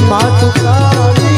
માં તું